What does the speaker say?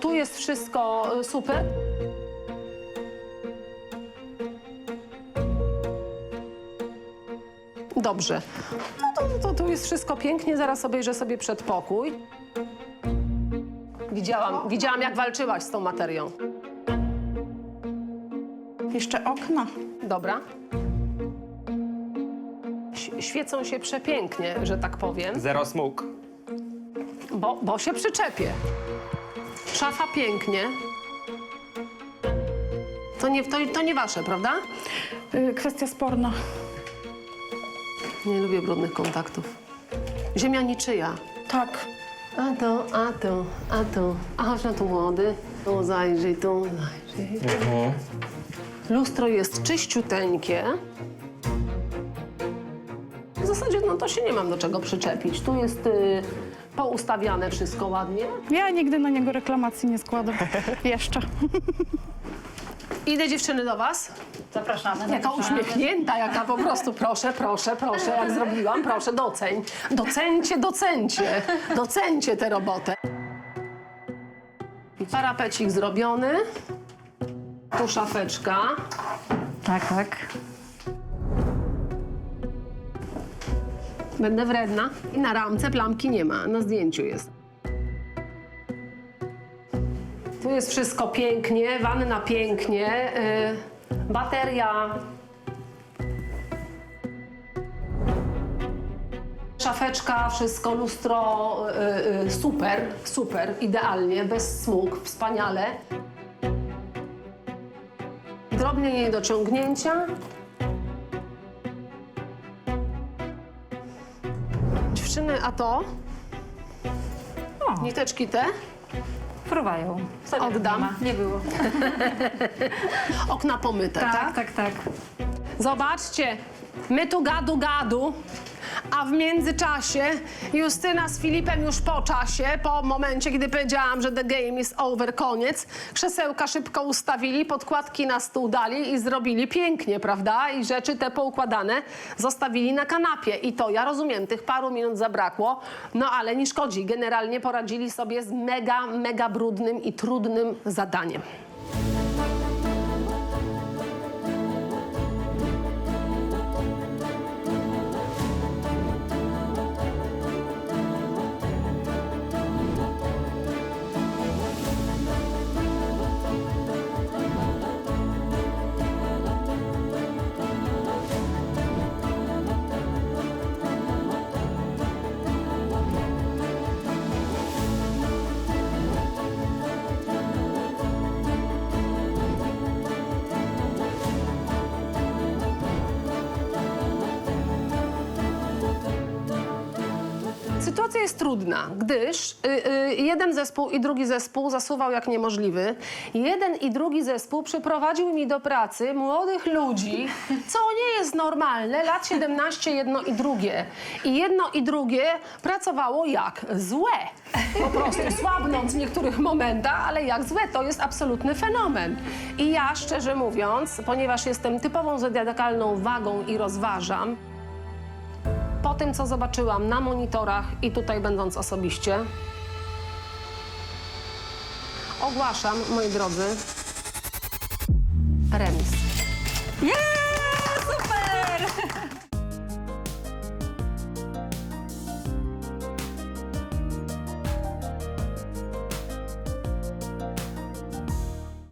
tu jest wszystko y, super. Dobrze. No to, to tu jest wszystko pięknie, zaraz obejrzę sobie przedpokój. Widziałam, widziałam jak walczyłaś z tą materią. Jeszcze okna. Dobra. Ś- Świecą się przepięknie, że tak powiem, Zero smug. bo, bo się przyczepię. Szafa pięknie. To nie, to, to nie wasze, prawda? Y, kwestia sporna. Nie lubię brudnych kontaktów. Ziemia niczyja. Tak. A to, a to, a to, aż na tu młody. Tu zajrzyj, tu zajrzyj. Lustro jest czyściuteńkie. W zasadzie no to się nie mam do czego przyczepić. Tu jest y, poustawiane wszystko ładnie. Ja nigdy na niego reklamacji nie składam. Jeszcze. Idę dziewczyny do was. Zapraszamy. Jaka uśmiechnięta, jaka po prostu, proszę, proszę, proszę, jak zrobiłam, proszę, doceń. Docencie, docencie, docencie tę robotę. Parapecik zrobiony. Tu szafeczka. Tak, tak. Będę wredna. I na ramce plamki nie ma, na zdjęciu jest. Tu jest wszystko pięknie, wanna pięknie, y, bateria. Szafeczka, wszystko, lustro, y, y, super, super, idealnie, bez smug, wspaniale. Drobne niedociągnięcia. Dziewczyny, a to? O, Niteczki te? fruwają. Sobie Oddam. Nie, ma, nie było. Okna pomyte, tak? Tak, tak, tak. Zobaczcie, my tu gadu gadu, a w międzyczasie Justyna z Filipem już po czasie, po momencie, kiedy powiedziałam, że the game is over, koniec, krzesełka szybko ustawili, podkładki na stół dali i zrobili pięknie, prawda? I rzeczy te poukładane zostawili na kanapie. I to, ja rozumiem, tych paru minut zabrakło, no ale nie szkodzi. Generalnie poradzili sobie z mega, mega brudnym i trudnym zadaniem. Sytuacja jest trudna, gdyż y, y, jeden zespół i drugi zespół zasuwał jak niemożliwy. Jeden i drugi zespół przyprowadził mi do pracy młodych ludzi, co nie jest normalne, lat 17 jedno i drugie. I jedno i drugie pracowało jak złe. Po prostu słabnąc w niektórych momentach, ale jak złe, to jest absolutny fenomen. I ja szczerze mówiąc, ponieważ jestem typową zodiakalną wagą i rozważam, po tym, co zobaczyłam na monitorach i tutaj będąc osobiście, ogłaszam, moi drodzy, remis. Yeah!